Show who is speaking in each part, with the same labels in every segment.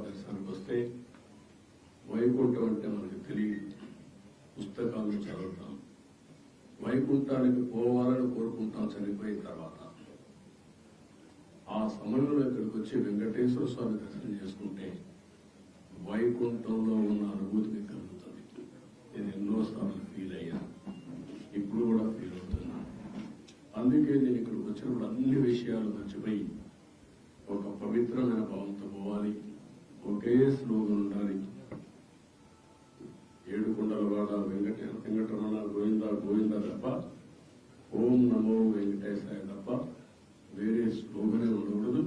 Speaker 1: దర్శనానికి వస్తే వైకుంఠం అంటే మనకు తెలియదు. పుస్తకాలను చదువుతాం. వైకుంఠానికి పోవాలని కోరుకుంటాం చనిపోయిన తర్వాత. ఆ సమయంలో ఇక్కడికి వచ్చి వెంకటేశ్వర స్వామి దర్శనం చేసుకుంటే వైకుంఠంలో ఉన్న అనుభూతి కలుగుతుంది. నేను ఎన్నోసార్లు ఫీల్ అయ్యాను. ఇప్పుడు కూడా ఫీల్ అవుతున్నా అందుకే నేను ఇక్కడికి వచ్చినప్పుడు అన్ని విషయాలు మర్చిపోయి ఒక పవిత్రమైన భావంతో ఒకే స్లోగన్ ఏడు కొండల వాడ వెంకట వెంకటరమణ గోవింద గోవింద తప్ప ఓం నమో వెంకటేశాయ తప్ప వేరే స్లోగనే ఉండకూడదు.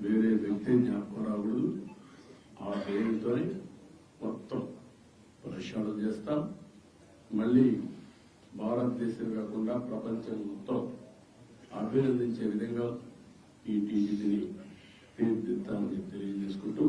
Speaker 1: వేరే వ్యక్తి జ్ఞాపకం రాకూడదు. ఆ పేరుతోనే మొత్తం ప్రక్షాళన చేస్తాం. మళ్ళీ భారతదేశం కాకుండా ప్రపంచం మొత్తం అభినందించే విధంగా ఈ టీజీని తీర్చిదిద్దామని తెలియజేసుకుంటూ